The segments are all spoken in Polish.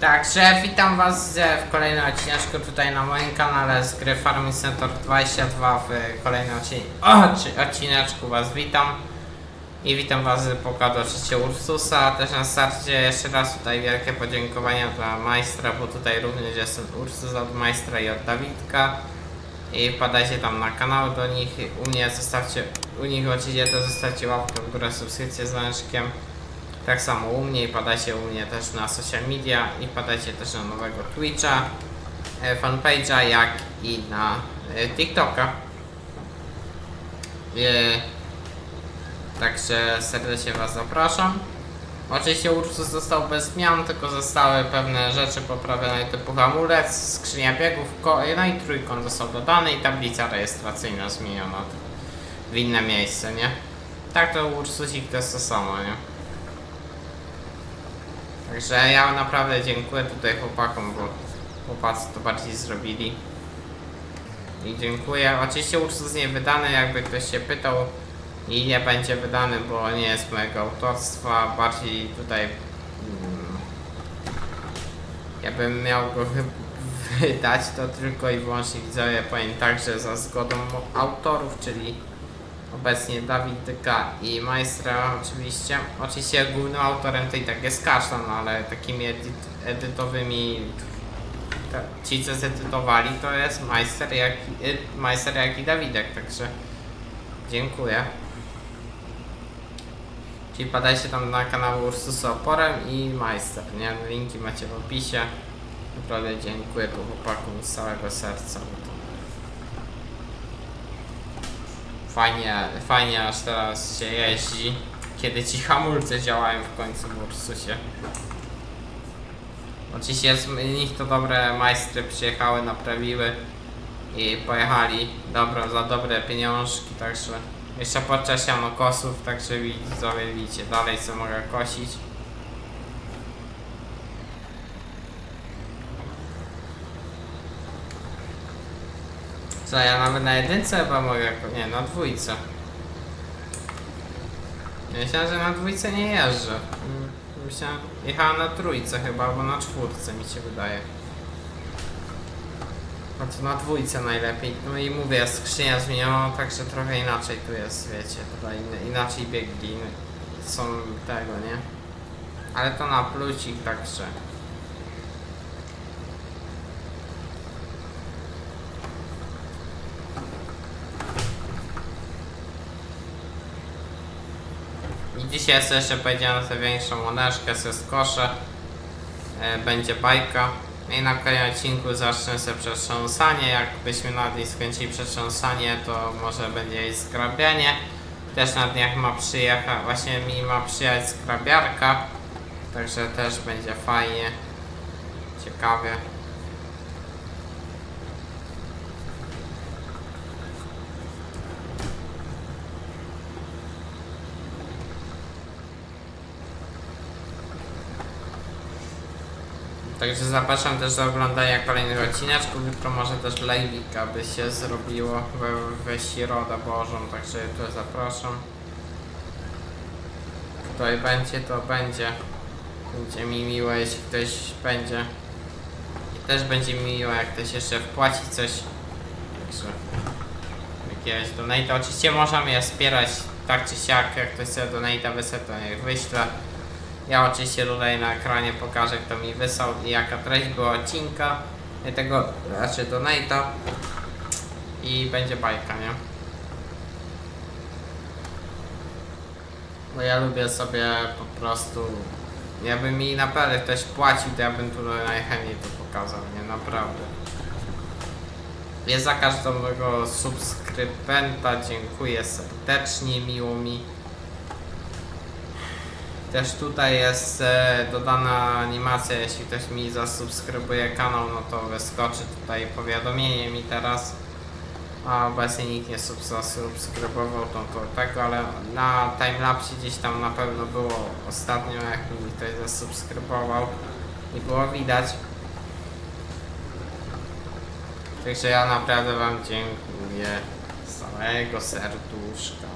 Także witam was w kolejnym odcineczku tutaj na moim kanale z gry Farming Center 22 w kolejnym odcin odci- odcineczku was witam. I witam was z pokładu oczywiście Ursusa. Też na starcie jeszcze raz tutaj wielkie podziękowania dla Majstra bo tutaj również jestem Ursus od Majstra i od Dawidka. I wpadajcie tam na kanał do nich. U mnie zostawcie u nich oczywiście to zostawcie łapkę w górę subskrypcję z dzwoneczkiem tak samo u mnie i padajcie u mnie też na social media i padajcie też na nowego Twitcha, e, fanpage'a, jak i na e, TikToka. E, Także serdecznie Was zapraszam. Oczywiście Ursus został bez zmian, tylko zostały pewne rzeczy poprawione typu hamulec, skrzynia biegów, no i trójkąt został dodany i tablica rejestracyjna zmieniona w inne miejsce, nie? Tak to Ursusik to jest to samo, nie? Także ja naprawdę dziękuję tutaj chłopakom, bo chłopacy to bardziej zrobili. I dziękuję. Oczywiście Ursus nie wydany, jakby ktoś się pytał i nie będzie wydany, bo nie jest mojego autorstwa. Bardziej tutaj mm, ja bym miał go wy- wydać, to tylko i wyłącznie widzowie powiem tak, że za zgodą autorów, czyli obecnie Dawidyka i Majstra oczywiście. Oczywiście głównym autorem to i tak jest Kasztan, ale takimi edyt edytowymi ci co zedytowali to jest Majster jak, y, Majster jak i Dawidek, także dziękuję. Czyli padajcie tam na kanał Ursusa Oporem i Majster, nie? Linki macie w opisie. Naprawdę dziękuję chłopakom z całego serca. bo to Fajnie, fajnie aż teraz się jeździ, kiedy ci hamulce działają w końcu w Ursusie. Oczywiście z nich to dobre majstry przyjechały, naprawiły i pojechali dobro, za dobre pieniążki, także jeszcze podczasiano kosów, także widzowie widzicie dalej co mogę kosić. Co, ja nawet na jedynce chyba mogę, nie, na dwójce. Myślałem, że na dwójce nie jeżdżę. Mm, Myślałem, jechałem na trójce chyba, albo na czwórce mi się wydaje. No to na dwójce najlepiej. No i mówię, skrzynia zmieniona, także trochę inaczej tu jest, wiecie, tutaj in, inaczej biegi są tego, nie? Ale to na plusik, także. Dzisiaj sobie jeszcze powiedziałem sobie większą moneszkę, sobie skoszę. E, będzie bajka. I na kolejnym odcinku zacznę sobie przetrząsanie. Jakbyśmy na dniach skończyli przetrząsanie, to może będzie i skrabianie. Też na dniach ma przyjechać, właśnie mi ma przyjechać skrabiarka. Także też będzie fajnie. Ciekawie. Także zapraszam też do oglądania kolejnych odcineczków. Jutro może też live'ik, aby się zrobiło we, we środę Bożą, także jutro zapraszam. Kto będzie, to będzie. Będzie mi miło, jeśli ktoś będzie. I też będzie mi miło, jak ktoś jeszcze wpłaci coś. Także jakiegoś donate. Oczywiście można mnie wspierać tak czy siak, jak ktoś chce donate'a wysłać, to niech wyśle. Ja oczywiście tutaj na ekranie pokażę kto mi wysłał i jaka treść była odcinka tego, znaczy donate'a i będzie bajka, nie? Bo ja lubię sobie po prostu jakby mi naprawdę ktoś płacił, to ja bym tutaj najchętniej to pokazał, nie? Naprawdę. Jest za każdego subskrybenta, dziękuję serdecznie, miło mi. Też tutaj jest e, dodana animacja, jeśli ktoś mi zasubskrybuje kanał, no to wyskoczy tutaj powiadomienie mi teraz. A obecnie nikt nie sub- zasubskrybował to, to tego, ale na timelapsie gdzieś tam na pewno było ostatnio, jak mi ktoś zasubskrybował i było widać. Także ja naprawdę Wam dziękuję z całego serduszka.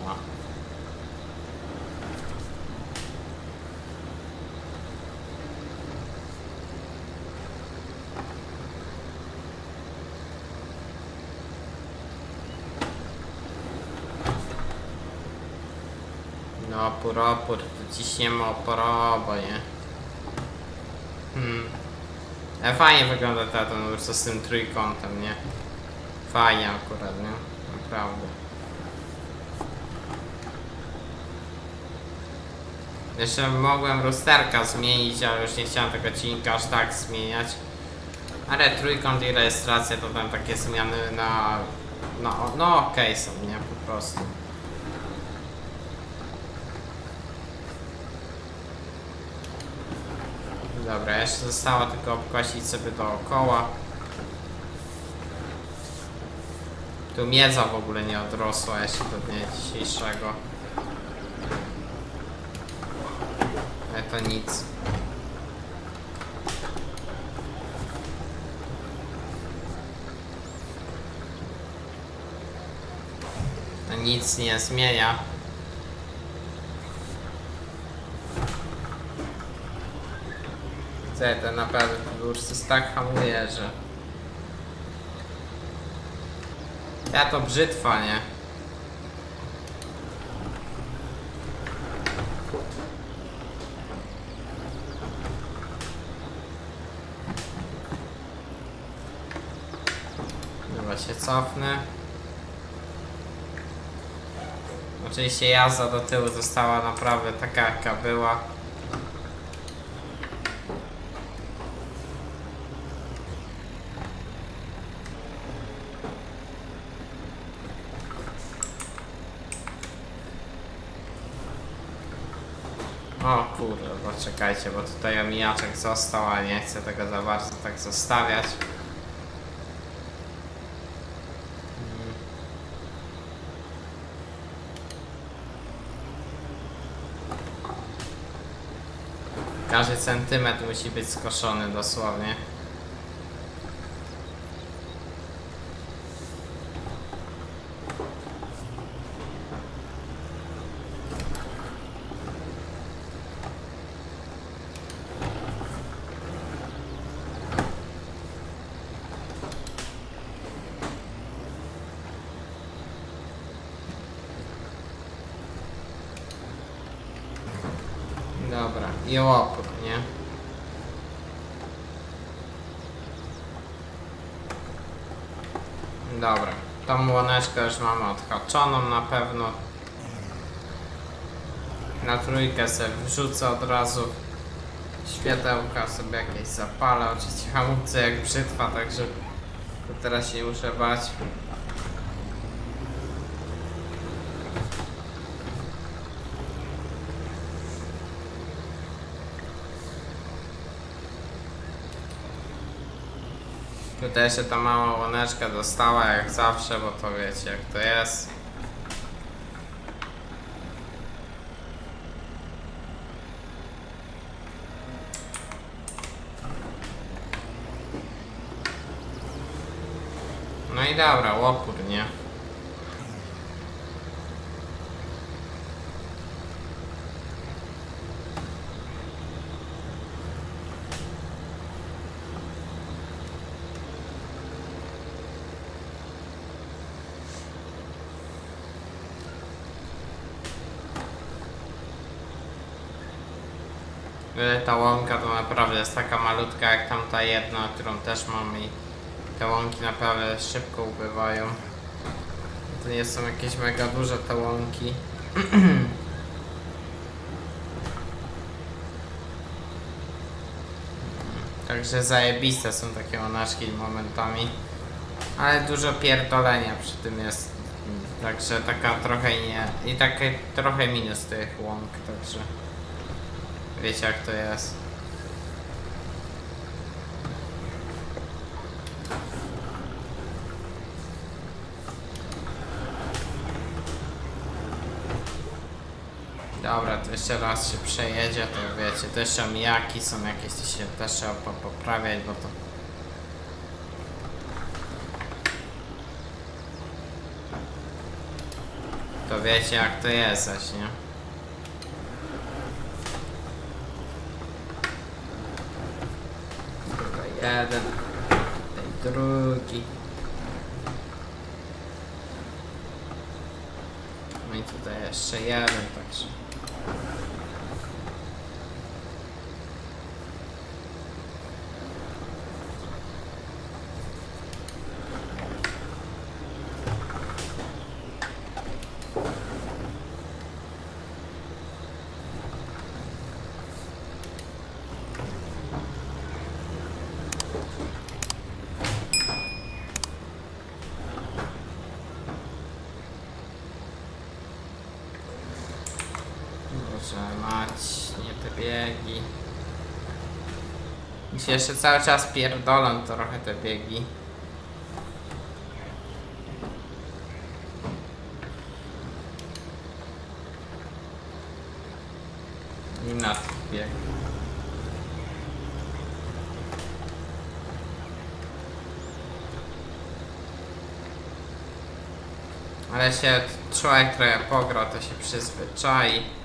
No opór, opór, tu ciśniemy oporowo, nie? Hmm. Ale fajnie wygląda ta Ursus z tym trójkątem, nie? Fajnie akurat, nie? Naprawdę. Jeszcze mogłem lusterka zmienić, ale już nie chciałem tego cinka aż tak zmieniać. Ale trójkąt i rejestracja to tam takie zmiany na... No, no okej są, nie? Po prostu. Dobra, jeszcze zostało tylko obkosić sobie dookoła. Tu miedza w ogóle nie odrosła jeszcze do dnia dzisiejszego. Ale to nic. To nic nie zmienia. To naprawdę Ursus tak hamuje, że... Ja to brzytwa, nie? Dobra, się cofnę. Oczywiście jazda do tyłu została naprawdę taka jaka była. O kurde, bo czekajcie, bo tutaj omijaczek został, a nie chcę tego za bardzo tak zostawiać. Mm. Każdy centymetr musi być skoszony dosłownie. Dobra, i opór, nie? Dobra, tą łoneczkę już mamy odhaczoną na pewno. Na trójkę sobie wrzucę od razu. Światełka sobie jakieś zapalę, oczywiście hamulce jak brzytwa, także teraz się nie muszę bać. Tutaj się ta mała łoneczka dostała jak zawsze, bo to wiecie jak to jest. No i dobra, łopór, nie? Ale ta łąka to naprawdę jest taka malutka jak tamta jedna, którą też mam i te łąki naprawdę szybko ubywają. To nie są jakieś mega duże te łąki. Także zajebiste są takie łoneczki momentami. Ale dużo pierdolenia przy tym jest. Także taka trochę nie. I takie trochę minus tych łąk, także. Wiecie jak to jest. Dobra, to jeszcze raz się przejedzie, to wiecie, też omijaki są jakieś, to się też trzeba po- poprawiać, bo to... To wiecie jak to jest zaś, nie? Tutaj jeden, tutaj drugi. No i tutaj jeszcze jeden, także. Że mać, nie te biegi. Mi się jeszcze cały czas pierdolą trochę te biegi. I na bieg. Ale się człowiek trochę pogra, to się przyzwyczai.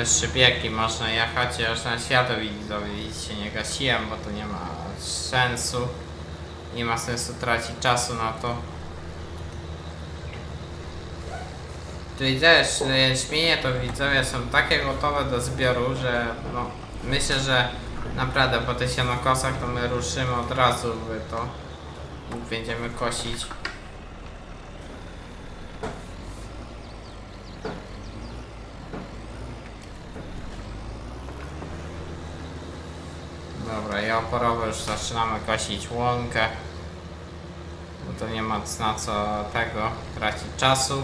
Dobra, wyższy bieg i można jechać. Ja już na światło widzowie widzicie, nie gasiłem, bo to nie ma sensu. Nie ma sensu tracić czasu na to. Widzę, że jęczmienie to widzowie są takie gotowe do zbioru, że no, myślę, że naprawdę po tych sianokosach to my ruszymy od razu w to będziemy kosić. Oporowo już zaczynamy kosić łąkę. Bo to nie ma na co tego tracić czasu.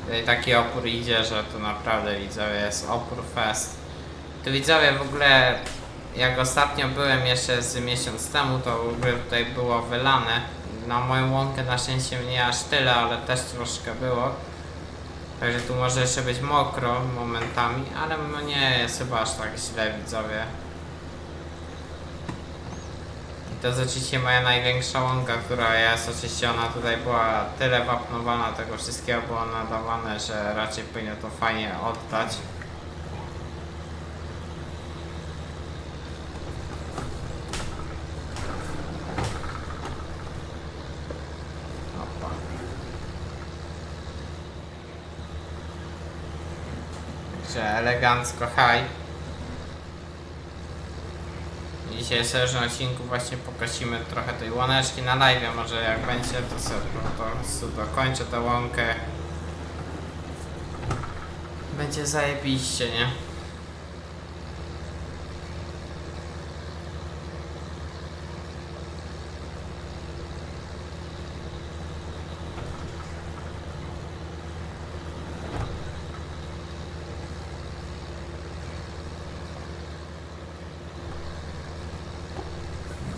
Tutaj taki opór idzie, że to naprawdę widzowie jest opór fest. Tu widzowie w ogóle jak ostatnio byłem jeszcze z miesiąc temu, to w ogóle tutaj było wylane. Na moją łąkę na szczęście nie aż tyle, ale też troszkę było. Także tu może jeszcze być mokro momentami, ale no nie jest chyba aż tak źle widzowie. I to jest oczywiście moja największa łąka, która jest oczywiście ona tutaj była tyle wapnowana, tego wszystkiego było nadawane, że raczej powinno to fajnie oddać. Także elegancko high. W dzisiejszym odcinku właśnie pokasimy trochę tej łoneczki na live, może jak będzie to sobie po prostu dokończę tę łąkę. Będzie zajebiście, nie?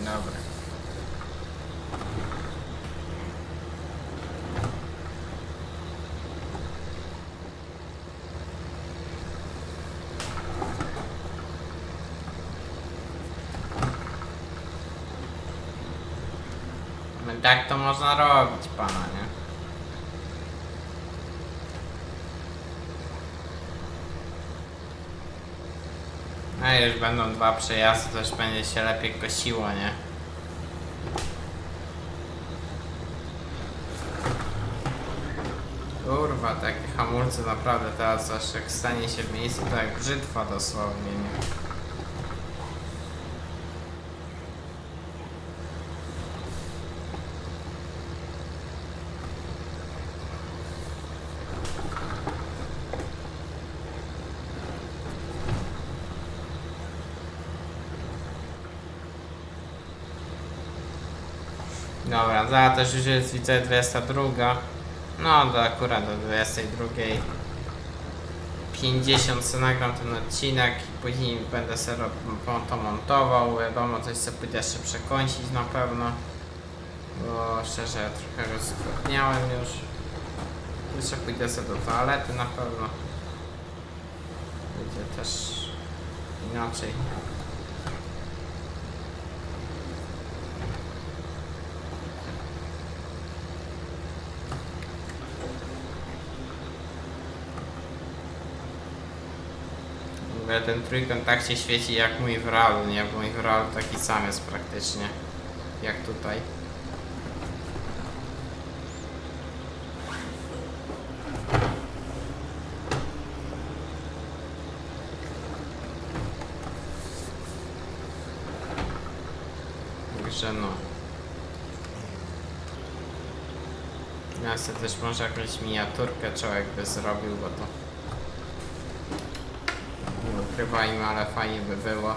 Dobra. No tak to można robić, pana, nie? A już będą dwa przejazdy, to już będzie się lepiej kosiło, nie? Kurwa, takie hamulce naprawdę teraz aż jak stanie się w miejscu, to jak dosłownie, nie? Za też już jest widzę 22. No to akurat do 22. 50 co nagram ten odcinek i później będę rob- to montował. Wiadomo, coś sobie pójdę jeszcze przekąsić na pewno. Bo szczerze trochę rozgłodniałem już. Jeszcze pójdę sobie do toalety na pewno. Będzie też inaczej. W ogóle ten trójkąt tak się świeci jak mój w nie? Bo mój w taki sam jest praktycznie. Jak tutaj. Także no. Ja sobie też może jakąś miniaturkę człowiek by zrobił, bo to ukrywajmy, ale fajnie by było.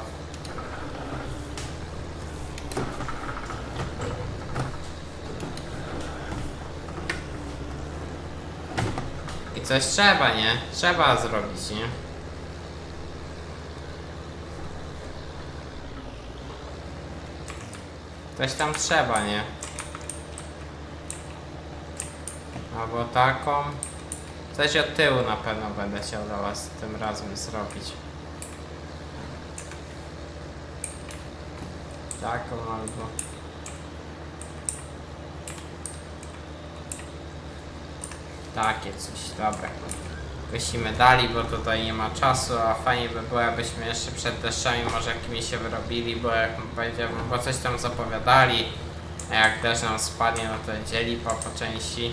I coś trzeba, nie? Trzeba zrobić, nie? Coś tam trzeba, nie? Albo taką. Coś od tyłu na pewno będę chciał dla was tym razem zrobić. Taką albo... Takie coś, dobra. Kosimy dali, bo tutaj nie ma czasu, a fajnie by było, jakbyśmy jeszcze przed deszczami może jakimiś się wyrobili, bo jak będzie, bo coś tam zapowiadali, a jak deszcz nam spadnie, no to będzie po części.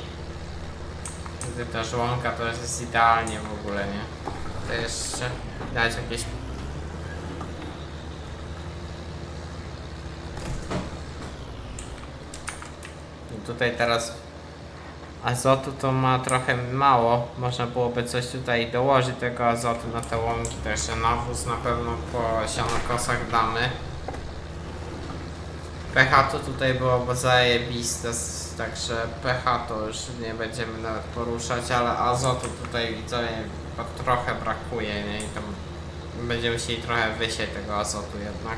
Gdy ta żłonka to jest idealnie w ogóle, nie? To jeszcze dać jakieś... tutaj teraz azotu to ma trochę mało. Można byłoby coś tutaj dołożyć tego azotu na te łąki. To nawóz na pewno po sianokosach damy. pH to tutaj byłoby zajebiste, także pH to już nie będziemy nawet poruszać, ale azotu tutaj widzę trochę brakuje, nie? I będziemy musieli trochę wysieć tego azotu jednak.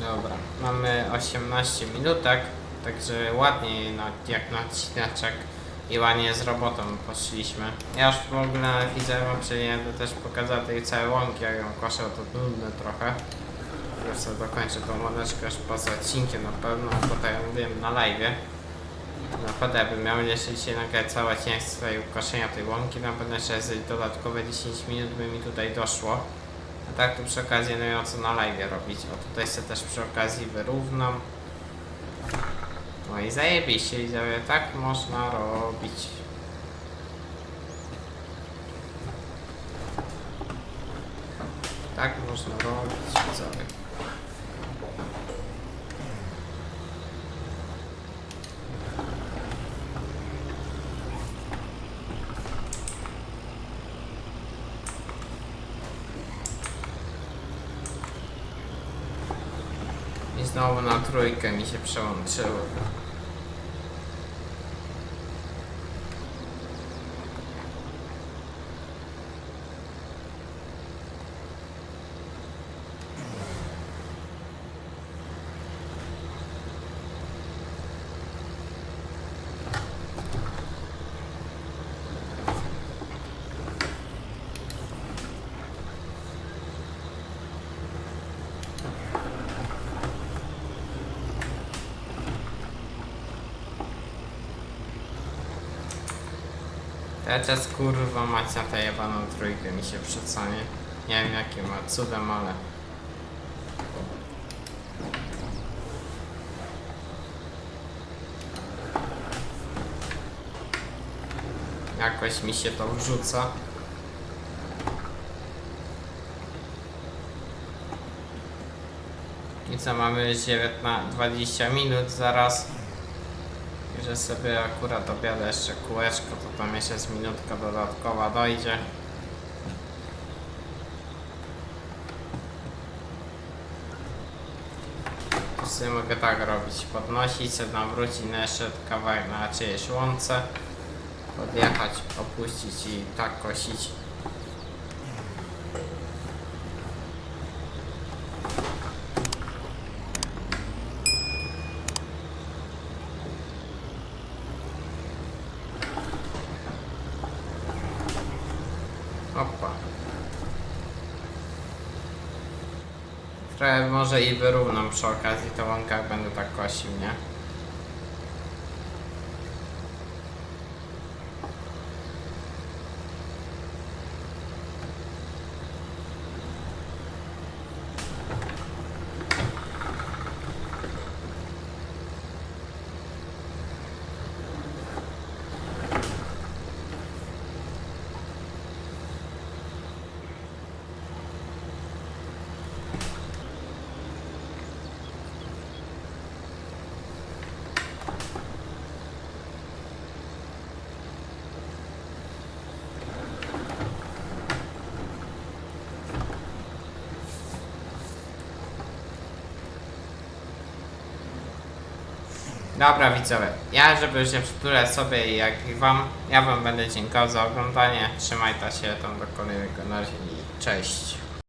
Dobra, mamy 18 minutek, także ładnie na, jak na odcineczek i ładnie z robotą poszliśmy. Ja już w ogóle widzę, powinienem też pokazać tej całej łąki, jak ją koszę, to nudne trochę. Już sobie dokończę tą łączkę już poza odcinkiem na pewno, bo tak jak mówiłem na live. Naprawdę jakbym miał jeszcze dzisiaj nagrać cały odcinek swojego koszenia tej łąki, na pewno jeszcze dodatkowe 10 minut by mi tutaj doszło. Tak tu przy okazji no o co na live robić. O tutaj sobie też przy okazji wyrównam. No i zajebiście widzowie, tak można robić. Tak można robić widzowie. I znowu na trójkę mi się przełączyło. Ja czas kurwa mać na tę jebaną trójkę mi się przecanie. Nie wiem jakim ma cudem, ale... Jakoś mi się to wrzuca. I co, mamy już 19, 20 minut zaraz. Że sobie akurat obiadę jeszcze kółeczko, to tam jeszcze z minutka dodatkowa dojdzie. To sobie mogę tak robić, podnosić, sobie nawrócić na jeszcze kawałek na czyjeś łące, podjechać, opuścić i tak kosić. Opa. Trochę może i wyrównam przy okazji to łąkę, będę tak kosił, nie? Dobra widzowie, ja żeby już nie przytulać sobie i jak i wam, ja wam będę dziękował za oglądanie. Trzymajcie się tam do kolejnego na i cześć.